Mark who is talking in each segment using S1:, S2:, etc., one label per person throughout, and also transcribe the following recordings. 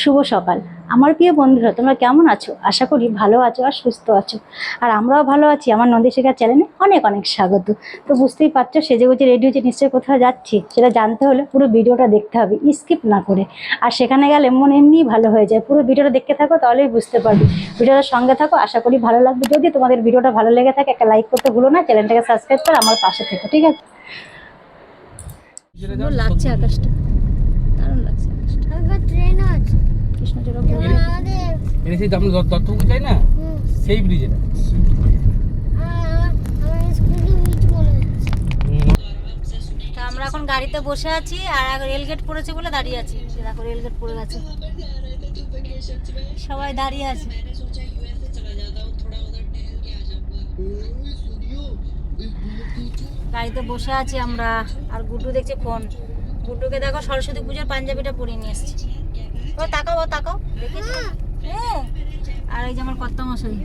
S1: শুভ সকাল। আমার প্রিয় বন্ধুরা তোমরা কেমন আছো? আশা করি ভালো আছো আর সুস্থ আছো। আর আমরাও ভালো আছি। আমার নন্দী শেখার চ্যানেলে অনেক অনেক স্বাগত। তো বুঝতেই পারছ সেজে গুজে রেডি হচ্ছে নিশ্চয়ই কোথাও যাচ্ছি সেটা জানতে হলে পুরো ভিডিওটা দেখতে হবে স্কিপ না করে। আর সেখানে গেলে মন এমনিই ভালো হয়ে যায়। পুরো ভিডিওটা দেখতে থাকো তাহলেই বুঝতে পারবে। ভিডিওটার সঙ্গে থাকো আশা করি ভালো লাগবে। যদি তোমাদের ভিডিওটা ভালো লেগে থাকে একটা লাইক করতে ভুলো না চ্যানেলটাকে সাবস্ক্রাইব করে আমার পাশে থেকো ঠিক আছে? লাগছে আকাশটা দারুণ লাগছে আকাশটা
S2: আবার ট্রেন আছে
S1: কৃষ্ণচূড়া
S3: এটা সেই আমরা দত্তপুকুর যাই না? সেই ব্রিজ এটা
S2: আমার
S1: এখন গাড়িতে বসে আছি আর রেলগেট পড়েছে বলে দাঁড়িয়ে আছি। দেখো রেলগেট পড়ে গেছে। সবাই দাঁড়িয়ে আছে। গাড়িতে বসে আছি আমরা। আর গুড্ডু দেখছে ফোন। গুড্ডুকে দেখো সরস্বতী পুজোর পাঞ্জাবিটা পরিয়ে নিয়ে এসেছি। ও তাকাও ও তাকাও। দেখেছ? হ্যাঁ। আর এই যে আমার কর্তা মশাই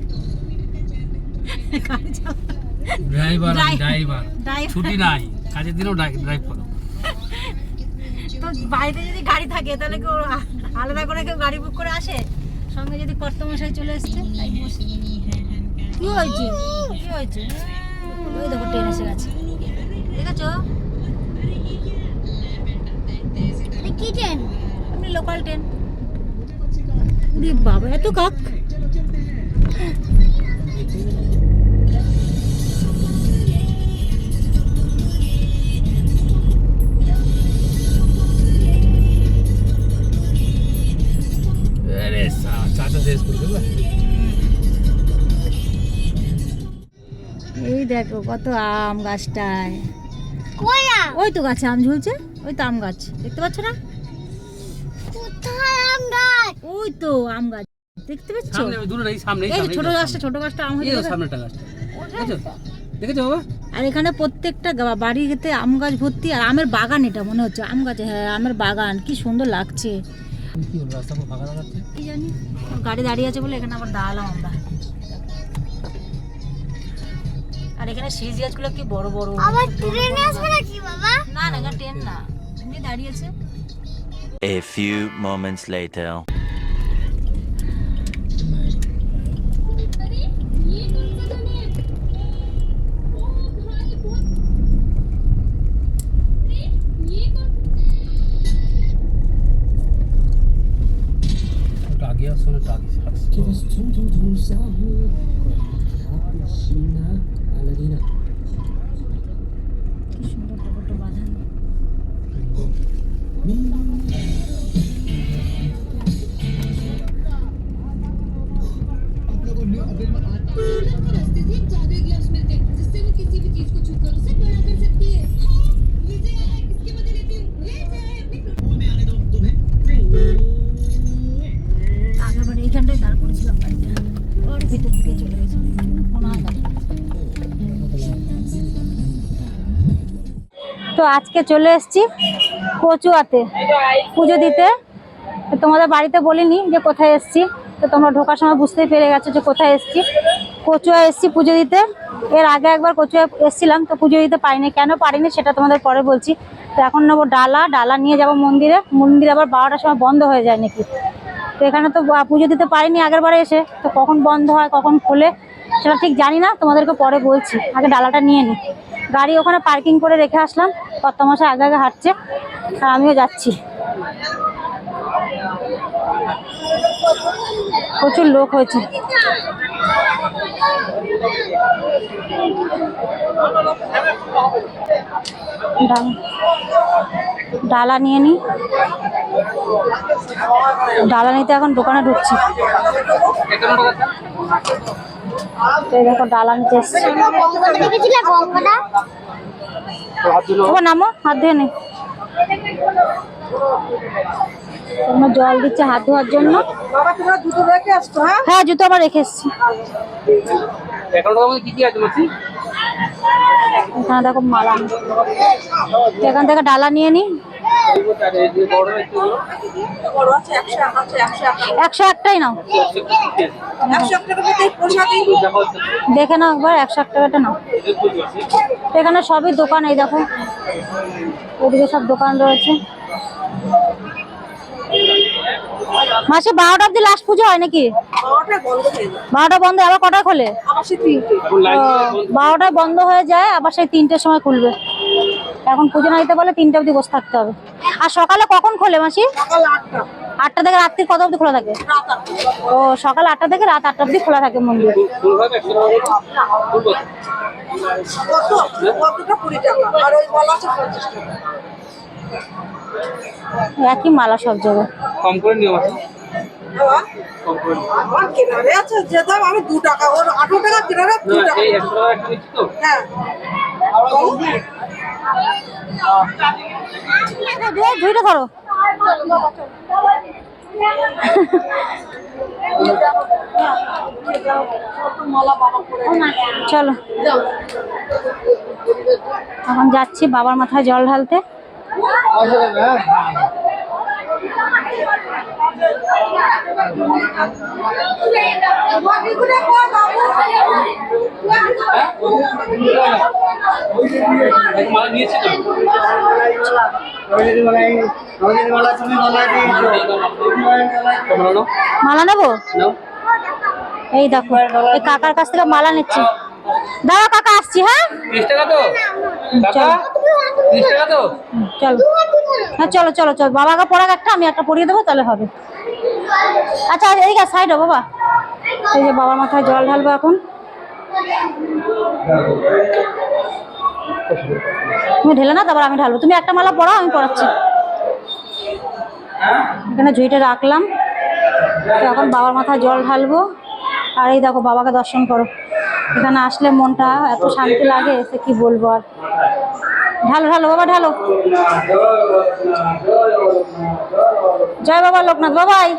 S3: ড্রাইভার। ড্রাইভার। ছুটি নাই। কাজের দিনেও ড্রাইভ করো।
S1: তো বাড়িতে যদি গাড়ি থাকে তাহলে কেউ আলাদা করে কেউ গাড়ি বুক করে আসে? সঙ্গে যদি কর্তমশাই চলে এসছে তাই বসে। কি হয়েছে? কি হয়েছে? ওই দেখো ট্রেন এসে গেছে। দেখেছ?
S2: কি ট্রেন
S1: এমনি লোকাল ট্রেন উরে বাবা এত কাক। এই দেখো কত আম গাছটায়।
S2: কয়া
S1: ওই তো গাছে আম ঝুলছে ওই তো আম গাছ দেখতে পাচ্ছ না? ওই তো আম গাছ। দেখতে পাচ্ছ?
S3: সামনে দূরে এই সামনে
S1: এই ছোট গাছটা ছোট গাছটা আম হয়েছে
S3: এই সামনেটা গাছটা। দেখেছ? দেখেছ বাবা?
S1: আর এখানে প্রত্যেকটা বাড়িতে আম গাছ ভর্তি আর আমের বাগান এটা মনে হচ্ছে। আম গাছে হ্যাঁ আমের বাগান কি সুন্দর লাগছে।
S3: কি
S1: জানি? গাড়ি দাঁড়িয়ে আছে বলে এখানে আবার দাঁড়ালাম আমরা। আর এখানে সিরিজ গাছগুলো কি বড় বড়
S2: আবার ট্রেন আসবে নাকি বাবা?
S1: না না এখানে ট্রেন না। এমনি দাঁড়িয়েছে
S4: A few moments later.
S3: একটু আগে আসছো না একটু আগে আসছো
S1: কি সুন্দর টোটোটা বাঁধানো আগের তো আজকে চলে এসেছি কচুয়াতে পুজো দিতে। তোমাদের বাড়িতে বলিনি যে কোথায় এসছি। তো তোমরা ঢোকার সময় বুঝতেই পেরে গেছো যে কোথায় এসেছি। কচুয়া এসেছি পুজো দিতে। এর আগে একবার কচুয়া এসেছিলাম, তো পুজো দিতে পারিনি। কেন পারিনি সেটা তোমাদের পরে বলছি। তো এখন নেব ডালা। ডালা নিয়ে যাব মন্দিরে। মন্দির আবার বারোটার সময় বন্ধ হয়ে যায় নাকি? তো এখানে তো পুজো দিতে পারিনি আগের বারে এসে। তো কখন বন্ধ হয়, কখন খোলে, সেটা ঠিক জানি না। তোমাদেরকে পরে বলছি। আগে ডালাটা নিয়ে নিই গাড়ি ওখানে পার্কিং করে রেখে আসলাম। কত মাসে আগে আগে হাঁটছে, আর আমিও যাচ্ছি। প্রচুর লোক হয়েছে। ডাল- নিয়ে নিই ডালা নিতে এখন দোকানে ঢুকছি। তো এই দেখো ডালা নিতে এসছি
S2: দেখেছিলে গঙ্গাটা
S1: ও নামো হাত ধুয়ে নে। তোমরা জল দিচ্ছে হাত ধোয়ার জন্য। হ্যাঁ? জুতো আবার রেখে এসছি।
S3: এখন
S1: দেখো মালা। তো এখান থেকে ডালা নিয়ে নি। একশো একটাই নাও। দেখে নাও একবার একশো এক টাকাটা নাও। এখানে সবই দোকান এই দেখো। ওদিকে সব দোকান রয়েছে। মাসে বারোটা অব্দি লাস্ট পুজো হয় নাকি? বারোটা বন্ধ আবার কটায় খোলে? বারোটায় বন্ধ হয়ে যায় আবার সেই তিনটের সময় খুলবে। এখন পুজো না দিতে বলে তিনটে অবধি বসে থাকতে হবে। আর সকালে কখন খোলে মাসি? আটটা। থেকে রাত্রি কত অবধি খোলা থাকে? ও সকাল আটটা থেকে রাত আটটা অবধি খোলা থাকে মন্দির।
S3: টাকা
S5: টাকা। টাকা।
S1: একই মালা সব জায়গায়
S3: কম করে নিও।
S5: আমার কেনারে আছে যে দাম আমি দু টাকা। ওর আঠারো টাকা কেনারে দু টাকা।
S3: টাকা
S5: হ্যাঁ।
S1: ধুইটা ধরো। চলো। এখন যাচ্ছি বাবার মাথায় জল ঢালতে।
S3: এক মালা
S1: নেব? এই দেখো এই কাকার কাছ থেকে মালা নিচ্ছি। দাঁড়া কাকা আসছি হ্যাঁ?
S3: তিরিশ টাকা তো? কাকা তিরিশ টাকা তো?
S1: চলো। হ্যাঁ চলো চলো চলো। বাবাকে পড়াক একটা আমি একটা পরিয়ে দেবো তাহলে হবে। আচ্ছা এই গা সাইড বাবা। এই যে বাবার মাথায় জল ঢালবো এখন। তুমি ঢেলে না তারপর আমি ঢালবো। তুমি একটা মালা পড়াও আমি পড়াচ্ছি এখানে ঝুঁইটা রাখলাম। এখন বাবার মাথায় জল ঢালবো। আর এই দেখো বাবাকে দর্শন করো। এখানে আসলে মনটা এত শান্তি লাগে সে কি বলব আর? ঢালো ঢালো, বাবা, ঢালো। জয় বাবা লোকনাথ বাবাই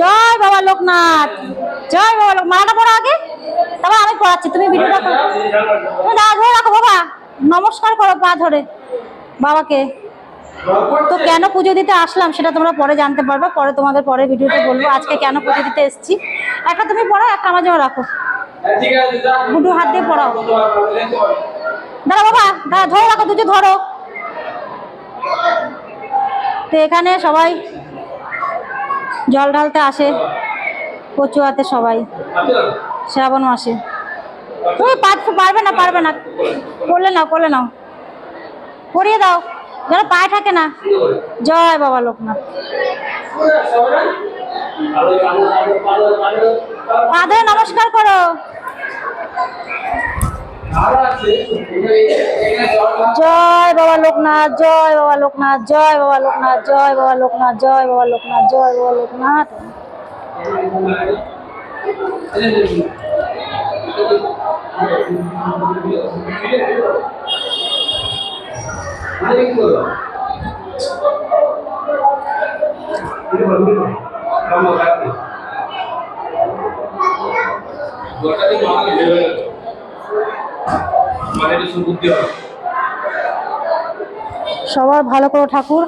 S1: জয় বাবা লোকনাথ। জয় বাবা লোক, মালাটা পড়ো আগে। তারপর আমি পড়াচ্ছি, তুমি ভিডিওটা করো তুমি দাঁড়া ধরে রাখো, বাবা। নমস্কার করো পা ধরে বাবাকে। তো কেন পুজো দিতে আসলাম সেটা তোমরা পরে জানতে পারবে, পরে তোমাদের পরে ভিডিওতে বলব। আজকে কেন পুজো দিতে এসেছি। একটা তুমি পড়ো, একটা আমার জন্য রাখো। গুডু হাত দিয়ে পড়াও। দাঁড়া বাবা দাঁড়া ধরে রাখো, দুটো ধরো। তো এখানে সবাই জল ঢালতে আসে, কচুয়াতে সবাই, শ্রাবণ মাসে। তুমি পার- পারবে না পারবে না। করলে নাও করলে নাও। পরিয়ে দাও, যেন পায়ে থাকে না। জয় বাবা লোকনাথ। পা নমস্কার করো। জয় বাবা লোকনাথ, জয় বাবা লোকনাথ, জয় বাবা লোকনাথ, জয় বাবা লোকনাথ, জয় বাবা লোকনাথ, জয় বাবা লোকনাথ। সবার ভালো করো ঠাকুর,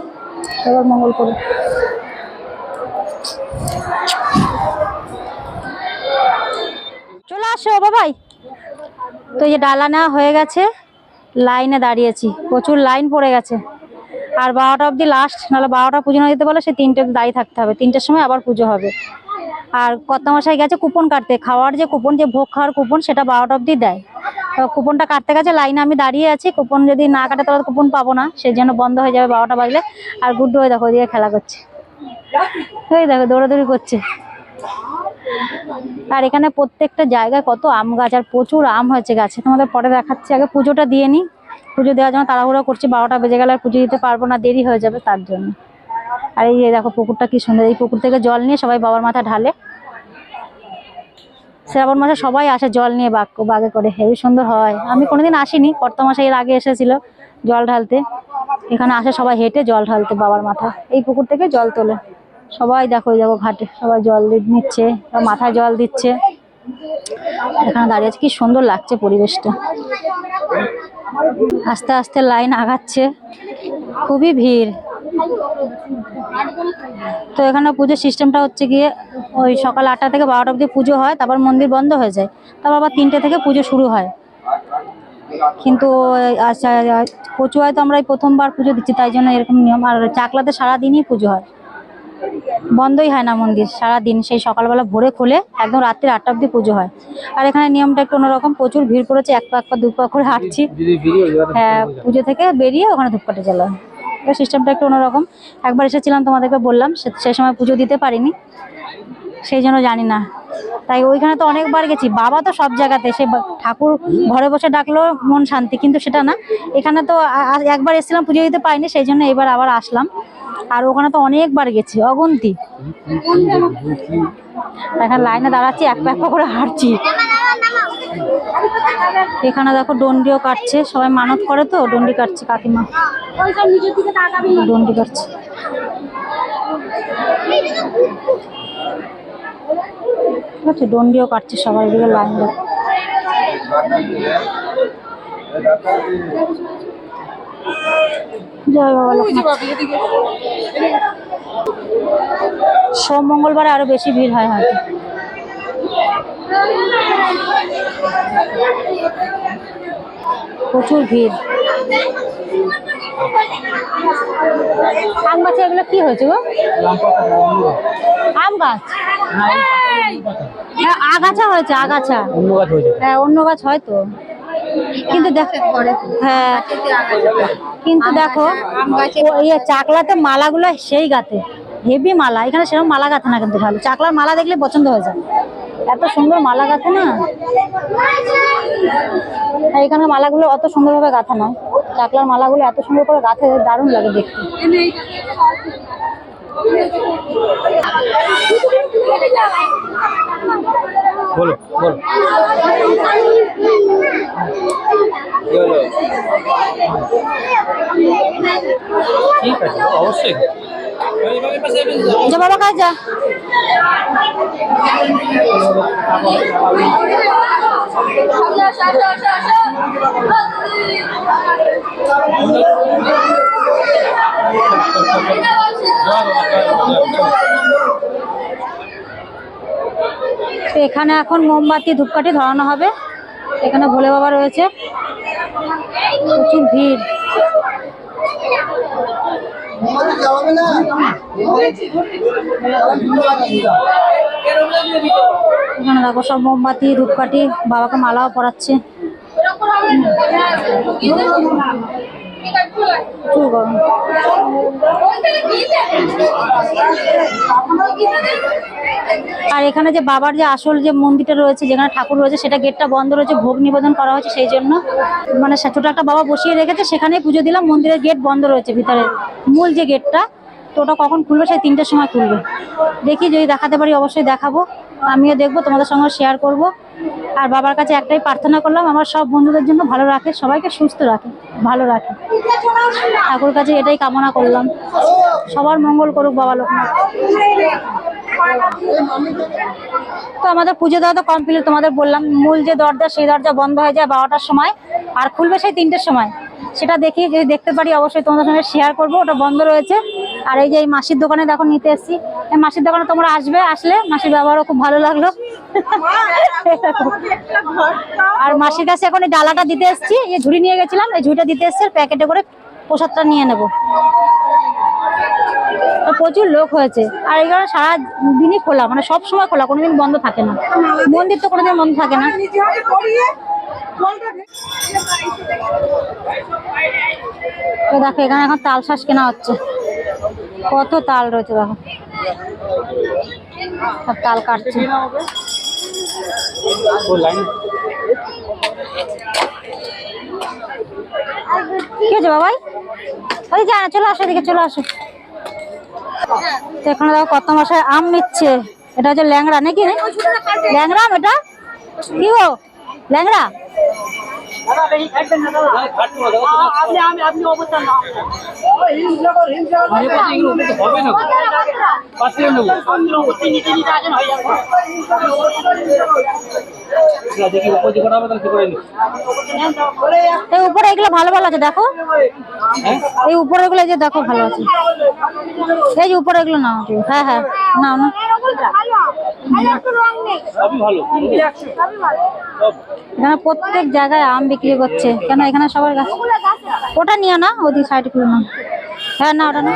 S1: সবার মঙ্গল করো। চলে আসো বাবাই তো এই যে ডালা নেওয়া হয়ে গেছে, লাইনে দাঁড়িয়েছি। প্রচুর লাইন পড়ে গেছে। আর বারোটা অবধি লাস্ট নাহলে বারোটা পুজো না দিতে বলে সে তিনটে দাঁড়িয়ে থাকতে হবে। তিনটের সময় আবার পুজো হবে। আর কর্তামশাই গেছে কুপন কাটতে। খাওয়ার যে কুপন, যে ভোগ খাওয়ার কুপন, সেটা বারোটা অবধি দেয়। তো কুপনটা কাটতে গেছে, লাইনে আমি দাঁড়িয়ে আছি। কুপন যদি না কাটে, তাহলে কুপন পাবো না। সেই জন্য বন্ধ হয়ে যাবে বারোটা বাজলে। আর গুড্ডু হয়ে দেখো ওইদিকে খেলা করছে। ওই দেখো, দৌড়াদৌড়ি করছে। আর এখানে প্রত্যেকটা জায়গায় কত আম গাছ, আর প্রচুর আম হয়েছে গাছে। তোমাদের পরে দেখাচ্ছি আগে। পুজোটা দিয়ে নিই। পুজো দেওয়ার জন্য তাড়াহুড়ো করছি, বারোটা বেজে গেলে আর পুজো দিতে পারব না, দেরি হয়ে যাবে তার জন্য। আর এই দেখো পুকুরটা কি সুন্দর, এই পুকুর থেকে জল নিয়ে সবাই বাবার মাথা ঢালে। শ্রাবণ মাসে সবাই আসে জল নিয়ে বাগ বাগে করে হেবি সুন্দর হয়। আমি কোনোদিন আসিনি, কর্তা মাসে এর আগে এসেছিল জল ঢালতে। এখানে আসে সবাই হেঁটে জল ঢালতে বাবার মাথা। এই পুকুর থেকে জল তোলে। সবাই দেখো ওই দেখো ঘাটে, সবাই জল নিচ্ছে মাথায় জল দিচ্ছে। এখানে দাঁড়িয়ে আছে, কি সুন্দর লাগছে পরিবেশটা। আস্তে আস্তে লাইন আগাচ্ছে। খুবই ভিড়। তো এখানে পুজোর সিস্টেমটা হচ্ছে গিয়ে ওই সকাল আটটা থেকে বারোটা অবধি পুজো হয় তারপর মন্দির বন্ধ হয়ে যায়। তারপর আবার তিনটে থেকে পুজো শুরু হয়। কিন্তু আচ্ছা কচুয়ায় তো আমরা এই প্রথমবার পুজো দিচ্ছি তাই জন্য এরকম নিয়ম। আর চাকলাতে সারাদিনই পুজো হয়। বন্ধই হয় না মন্দির সারা দিন সেই সকালবেলা ভোরে খুলে একদম রাত্রি আটটা অব্দি পুজো হয়। আর এখানে নিয়মটা একটু অন্যরকম প্রচুর ভিড় পড়েছে এক পা এক পা দু পা করে হাঁটছি। হ্যাঁ পুজো থেকে বেরিয়ে ওখানে ধূপকাঠি জ্বালা হয় এটা সিস্টেমটা একটু অন্যরকম। একবার এসেছিলাম তোমাদেরকে বললাম, সে- সেই সময় পুজো দিতে পারিনি, সেই জন্য জানি না। তাই ওইখানে তো অনেকবার গেছি। বাবা তো সব জায়গাতে, সে ঠাকুর ঘরে বসে ডাকলো মন শান্তি, কিন্তু সেটা না। এখানে তো একবার এসেছিলাম পুজো দিতে পারিনি, সেই জন্য এবার আবার আসলাম। আর ওখানে তো অনেকবার গেছি, অগন্তি। এখানে লাইনে দাঁড়াচ্ছি, এক পা এক পা করে হাঁটছি। এখানে দেখো ডন্ডিও কাটছে সবাই মানত করে তো ডন্ডি কাটছে কাকিমা। ডন্ডি কাটছে। ঠিক আছে ডন্ডিও কাটছে সবাই এদিকে লাইন দেয় জয় বাবা সোম মঙ্গলবারে আরও বেশি ভিড় হয় হয়তো। প্রচুর ভিড়। আম গাছে এগুলো কি হয়েছে গো? আম গাছ? হ্যাঁ আগাছা হয়েছে, আগাছা।
S3: অন্য গাছ হয়েছে
S1: হ্যাঁ অন্য গাছ হয়তো। কিন্তু দেখো হ্যাঁ কিন্তু দেখো ইয়ে চাকলাতে মালাগুলো সেই গাতে। হেভি মালা, এখানে সেরকম মালা গাঁথে না কিন্তু ভালো। চাকলার মালা দেখলে পছন্দ হয়ে যায়। এত সুন্দর মালা গাঁথে না? এখানে মালাগুলো অত সুন্দরভাবে গাঁথা নয়। চাকলার মালাগুলো এত সুন্দর করে গাঁথে দারুণ লাগে দেখতে।
S3: বলো বলো। ঠিক আছে অবশ্যই।
S1: যা বাবা তো এখানে এখন মোমবাতি, ধূপকাঠি ধরানো হবে। এখানে ভোলে বাবা রয়েছে। প্রচুর ভিড়। এখানে দেখো সব মোমবাতি ধূপকাঠি বাবাকে মালাও পরাচ্ছে। আর এখানে যে বাবার যে আসল যে মন্দিরটা রয়েছে, যেখানে ঠাকুর রয়েছে, সেটা গেটটা বন্ধ রয়েছে, ভোগ নিবেদন করা হয়েছে সেই জন্য। মানে ছোট একটা বাবা বসিয়ে রেখেছে, সেখানেই পুজো দিলাম, মন্দিরের গেট বন্ধ রয়েছে ভিতরে। মূল যে গেটটা, তো ওটা কখন খুলবে? সেই তিনটের সময় খুলবে। দেখি যদি দেখাতে পারি, অবশ্যই দেখাবো। আমিও দেখব, তোমাদের সঙ্গে শেয়ার করব। আর বাবার কাছে একটাই প্রার্থনা করলাম, আমার সব বন্ধুদের জন্য ভালো রাখে, সবাইকে সুস্থ রাখে, ভালো রাখে। ঠাকুর কাছে এটাই কামনা করলাম। সবার মঙ্গল করুক বাবা লোকনাথ। তো আমাদের পুজো দেওয়া তো কমপ্লিট তোমাদের বললাম, মূল যে দরজা, সেই দরজা বন্ধ হয়ে যায় বারোটার সময়, আর খুলবে সেই তিনটের সময়। সেটা দেখি যদি দেখতে পারি, অবশ্যই তোমাদের সঙ্গে শেয়ার করব। ওটা বন্ধ রয়েছে। আর এই যে এই মাসির দোকানে দেখো, নিতে এসেছি। এই মাসির দোকানে তোমরা আসবে, আসলে মাসির ব্যবহারও খুব ভালো লাগল। আর মাসির কাছে এখন এই ডালাটা দিতে এসেছি। এই ঝুড়ি নিয়ে গেছিলাম, এই ঝুড়িটা দিতে এসেছি প্যাকেটে করে প্রসাদটা নিয়ে নেব। প্রচুর লোক হয়েছে। আর এখানে সারা দিনই খোলা মানে সব সময় খোলা, কোনোদিন বন্ধ থাকে না। মন্দির তো কোনোদিন বন্ধ থাকে না। তো দেখো, এখানে এখন তাল শ্বাস কেনা হচ্ছে। কত তাল রয়েছে দেখো। সব তাল কাটছে। কি বাবাই? ওই চলে আসো এদিকে, চলে আসো। তো এখানে দেখো, কত মাসের আম নিচ্ছে। এটা হচ্ছে ল্যাংড়া নাকি ল্যাংড়া এটা? কি গো? ল্যাংড়া? এই উপরে এগুলো ভালো ভালো আছে দেখো।
S3: হ্যাঁ
S1: এই উপরে এগুলো এই যে দেখো ভালো আছে এই যে উপরে এগুলো নাও হ্যাঁ হ্যাঁ নাও না
S3: সবই ভালো। সব
S1: এখানে প্রত্যেক জায়গায় আম বিক্রি করছে। কেন এখানে সবার গাছ? ওটা নিও না ওদিক সাইডে খুলে নাও হ্যাঁ না ওটা না।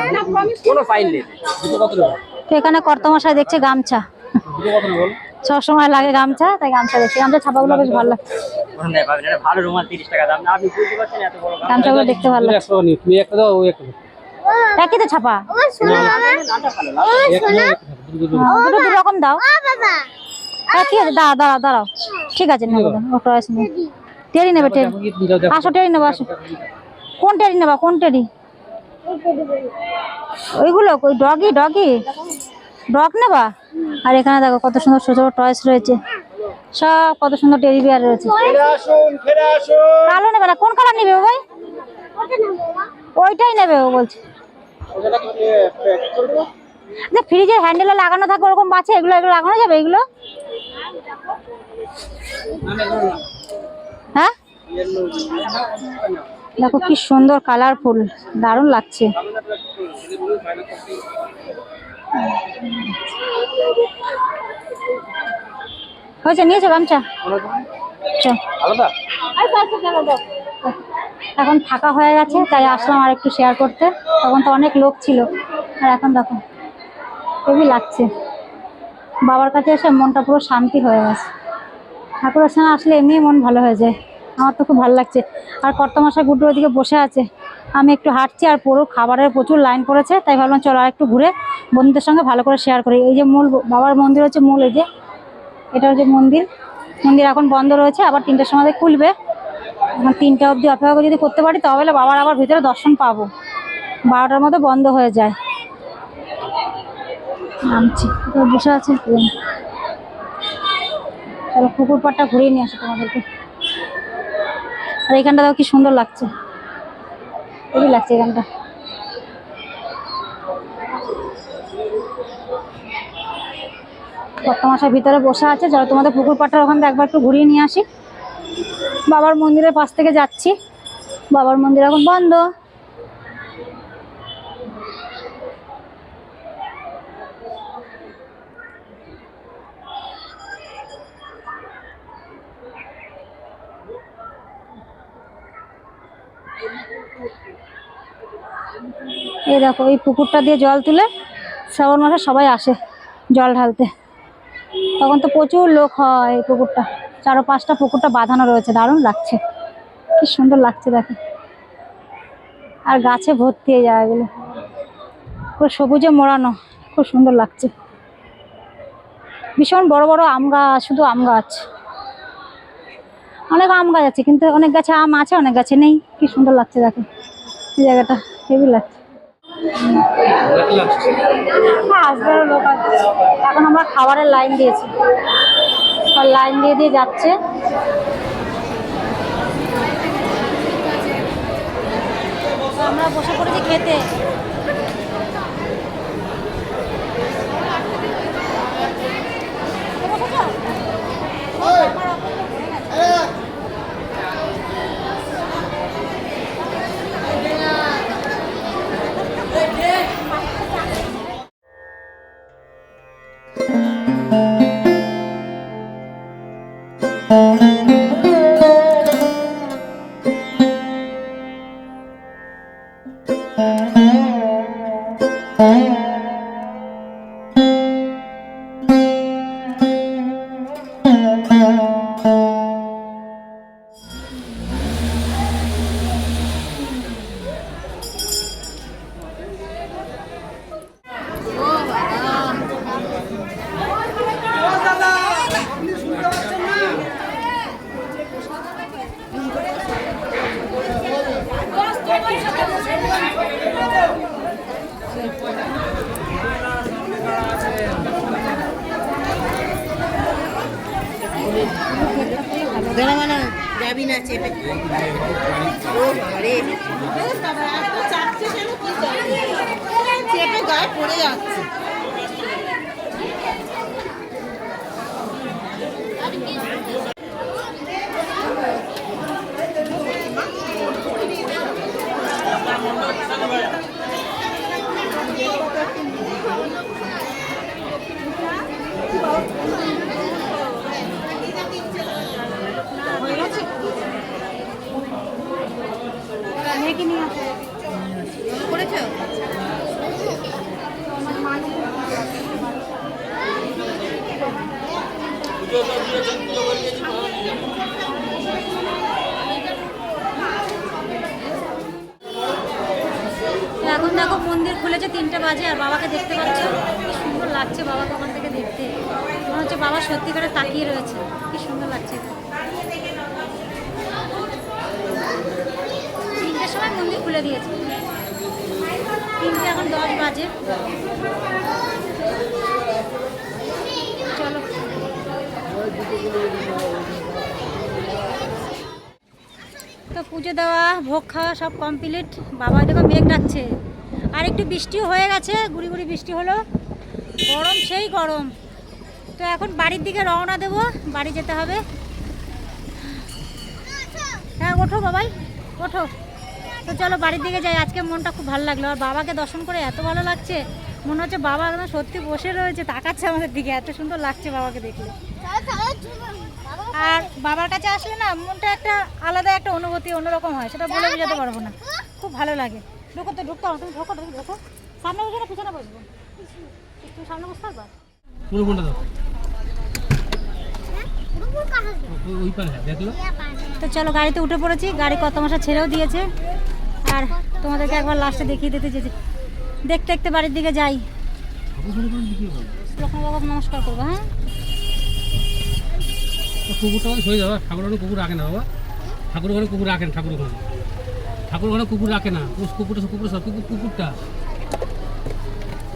S1: এখানে কর্তমশাই দেখছে গামছা।
S3: না বল?
S1: সবসময় লাগে গামছা তাই গামছা দেখছি। গামছা ছাপাগুলো বেশ ভালো লাগছে
S6: ভালো রুমাল তিরিশ টাকা দাম। আপনি বুঝতে পারছেন এত বড়
S1: গামছাগুলো দেখতে ভালো লাগছে
S3: একশো টাকা নিও তুমি একটা দাও একটা
S1: একই তো ছাপা।
S3: দাও, দুটো
S1: দু রকম আছে দাঁড়াও ঠিক আছে টেরি নেবে টেরি। আসো টেরি নেব আসো। কোন টেরি নেবা কোন টেরি? ওইগুলো ওই ডগি ডগি? ডগ নেবা? আর এখানে দেখো কত সুন্দর ছোট ছোট টয়েস রয়েছে। সব কত সুন্দর টেরি বিয়ার রয়েছে। কালো নেবে না কোন কালার নেবে ও ভাই? ওইটাই নেবে ও বলছে। যে ফ্রিজের হ্যান্ডেলে লাগানো থাকে ওরকম বাচ্চা এগুলো এগুলো লাগানো যাবে এগুলো? হ্যাঁ? দেখো কি সুন্দর কালারফুল দারুণ লাগছে। হয়েছে নিয়েছো গামছা? চল। এখন ফাঁকা হয়ে গেছে তাই আসলাম আর একটু শেয়ার করতে। তখন তো অনেক লোক ছিল। আর এখন দেখো খুবই লাগছে। বাবার কাছে এসে মনটা পুরো শান্তি হয়ে গেছে। ঠাকুরের সঙ্গে আসলে এমনি মন ভালো হয়ে যায়। আমার তো খুব ভালো লাগছে। আর কর্তমশাই গুড্ডু ওদিকে বসে আছে। আমি একটু হাঁটছি আর পুরো খাবারের প্রচুর লাইন পড়েছে। তাই ভাবলাম চলো আর একটু ঘুরে বন্ধুদের সঙ্গে ভালো করে শেয়ার করি। এই যে মূল বাবার মন্দির হচ্ছে মূল এই যে, এটা হচ্ছে মন্দির। মন্দির এখন বন্ধ রয়েছে, আবার তিনটের সময় খুলবে। এখন তিনটা অবধি অপেক্ষা যদি করতে পারি, তাহলে বাবার আবার ভিতরে দর্শন পাবো। বারোটার মধ্যে বন্ধ হয়ে যায়। নামছি। বসে আছে। চলো পুকুর পাড়টা ঘুরিয়ে নিয়ে আসো তোমাদেরকে। আর এখানটা দেখো কি সুন্দর লাগছে। খুবই লাগছে এখানটা। মাসের ভিতরে বসে আছে। চলো তোমাদের পুকুর পাড়টার ওখান থেকে একবার একটু ঘুরিয়ে নিয়ে আসি। বাবার মন্দিরের পাশ থেকে যাচ্ছি। বাবার মন্দির এখন বন্ধ। এই দেখো, এই পুকুরটা দিয়ে জল তুলে শ্রাবণ মাসে সবাই আসে জল ঢালতে। তখন তো প্রচুর লোক হয় এই পুকুরটা। চারো পাঁচটা পুকুরটা বাঁধানো রয়েছে, দারুণ লাগছে। কি সুন্দর লাগছে দেখো। আর গাছে ভর্তি এই জায়গাগুলো। পুরো সবুজে মোড়ানো, খুব সুন্দর লাগছে। ভীষণ বড় বড় আম গাছ শুধু আম গাছ। অনেক আম গাছ আছে, কিন্তু অনেক গাছে আম আছে, অনেক গাছে নেই। কি সুন্দর লাগছে দেখো। এই জায়গাটা, হেভি লাগছে। হ্যাঁ আসবারও লোক এখন আমরা খাবারের লাইন দিয়েছি। লাইন দিয়ে দিয়ে যাচ্ছে। আমরা বসে পড়েছি খেতে। Thank you.
S7: যাবি না চেপে। ঘরে চেপে গায়ে পড়ে যাচ্ছে।
S1: এখন দেখো মন্দির খুলেছে, তিনটে বাজে, আর বাবাকে দেখতে পাচ্ছ? কি সুন্দর লাগছে বাবাকে আমার থেকে দেখতে। মনে হচ্ছে বাবা সত্যিকারে তাকিয়ে রয়েছে। কি সুন্দর লাগছে খুলে দিয়েছে। তিনটে এখন দশ বাজে। চলো। তো পুজো দেওয়া, ভোগ খাওয়া সব কমপ্লিট বাবা দেখো মেঘ ডাকছে। আর একটু বৃষ্টিও হয়ে গেছে, গুড়ি গুড়ি বৃষ্টি হলো। গরম, সেই গরম। তো এখন বাড়ির দিকে রওনা দেবো, বাড়ি যেতে হবে। হ্যাঁ ওঠো বাবাই, ওঠো। তো চলো বাড়ির দিকে যাই। আজকে মনটা খুব ভালো লাগল। আর বাবাকে দর্শন করে এত ভালো লাগছে। মনে হচ্ছে বাবা একদম সত্যি বসে রয়েছে তাকাচ্ছে আমাদের দিকে। এত সুন্দর লাগছে বাবাকে দেখলে। আর বাবার কাছে আসলে না মনটা একটা আলাদা একটা অনুভূতি অন্যরকম হয়। সেটা বলে বোঝাতে পারব না। খুব ভালো লাগে। ঢুকো তো ঢুকতে হবে তুমি ঢোকো তুমি ঢোকো। সামনে বসে না পিছনে বসবো। তুমি সামনে বসতে পারবা?
S3: পুরো কোনটা দাও ওই- ওই পারে দেখল?
S1: তো চলো গাড়িতে উঠে পড়েছি। গাড়ি কত মাসা ছেড়েও দিয়েছে। আর তোমাদেরকে একবার লাস্টে দেখিয়ে দিতে যেতে দেখতে দেখতে বাড়ির দিকে যাই। লক্ষ্মণ বাবাকে নমস্কার করব হ্যাঁ?
S3: কুকুরটা সরে যাবে ঠাকুর ওখানে কুকুর রাখে না বাবা। ঠাকুর ওখানে কুকুর রাখেন ঠাকুর ওখানে ঠাকুর ওখানে কুকুর রাখে না ওই কুকুরটা কুকুর সব কুকুর কুকুরটা।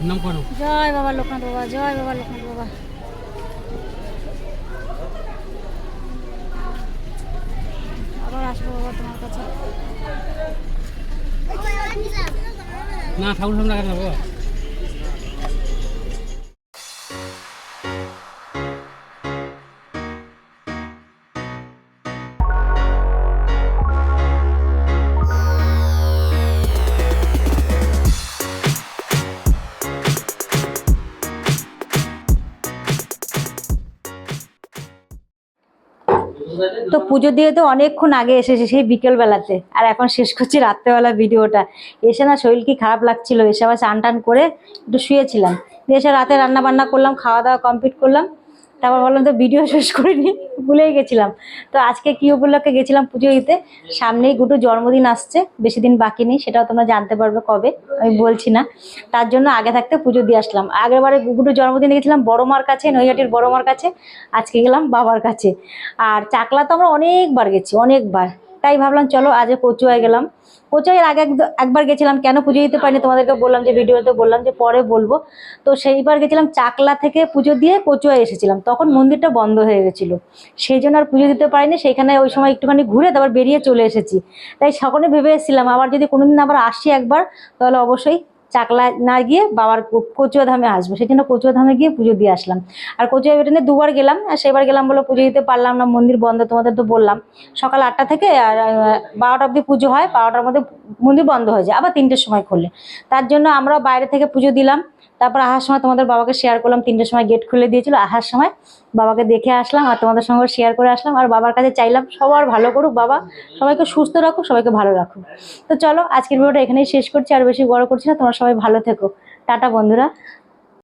S3: নাম করো
S1: জয় বাবা লোকনাথ বাবা জয় বাবা লোকনাথ বাবা। আবার আসব বাবা তোমার কাছে।
S3: না ঠাকুর সামনে রাখে না
S1: তো পুজো দিয়ে তো অনেকক্ষণ আগে এসেছে সেই বিকেল বেলাতে আর এখন শেষ করছি রাত্রেবেলা ভিডিওটা। এসে না শরীর কি খারাপ লাগছিল, এসে আবার চান টান করে একটু শুয়েছিলাম। এসে রাতে রান্না বান্না করলাম খাওয়া দাওয়া কমপ্লিট করলাম। তারপর বললাম তো ভিডিও শেষ করিনি, ভুলেই গেছিলাম। তো আজকে কি উপলক্ষে গেছিলাম পুজো দিতে? সামনেই গুটু জন্মদিন আসছে, বেশি দিন বাকি নেই, সেটাও তোমরা জানতে পারবে কবে, আমি বলছি না। তার জন্য আগে থাকতে পুজো দিয়ে আসলাম। আগের বারে গুটুর জন্মদিনে গেছিলাম বড় মার কাছে, নৈহাটির বড় মার কাছে, আজকে গেলাম বাবার কাছে। আর চাকলা তো আমরা অনেকবার গেছি, অনেকবার। তাই ভাবলাম, চলো আজ কচুয়ায় গেলাম। কচুয়ার আগে এক- একবার গেছিলাম, কেন পুজো দিতে পারিনি তোমাদেরকে বললাম যে ভিডিওতে বললাম যে পরে বলব। তো সেইবার গেছিলাম চাকলা থেকে পুজো দিয়ে কচুয়ায় এসেছিলাম। তখন মন্দিরটা বন্ধ হয়ে গেছিল। সেই জন্য আর পুজো দিতে পারিনি, সেইখানে ওই সময় একটুখানি ঘুরে তারপর বেরিয়ে চলে এসেছি। তাই সকলে ভেবে এসেছিলাম, আবার যদি কোনোদিন আবার আসি একবার, তাহলে অবশ্যই চাকলা না গিয়ে বাবার কচুয়া ধামে আসব। সেই জন্য কচুয়া ধামে গিয়ে পুজো দিয়ে আসলাম। আর কচুয়া বেটনে দুবার গেলাম, আর সেবার গেলাম বলে পুজো দিতে পারলাম না, মন্দির বন্ধ, তোমাদের তো বললাম। সকাল আটটা থেকে, আর বারোটা অবধি পুজো হয়, বারোটার মধ্যে মন্দির বন্ধ হয়ে যায়, আবার তিনটের সময় খুললে তার জন্য আমরা বাইরে থেকে পুজো দিলাম। তারপর আসার সময় তোমাদের বাবাকে শেয়ার করলাম, তিনটের সময় গেট খুলে দিয়েছিল আসার সময় বাবাকে দেখে আসলাম আর তোমাদের সঙ্গে শেয়ার করে আসলাম আর বাবার কাছে চাইলাম সবার ভালো করুক বাবা, সবাইকে সুস্থ রাখুক, সবাইকে ভালো রাখুক। তো চলো আজকের ভিডিওটা এখানেই শেষ করছি, আর বেশি বড় করছি না, তোমরা সবাই ভালো থেকো। টাটা বন্ধুরা।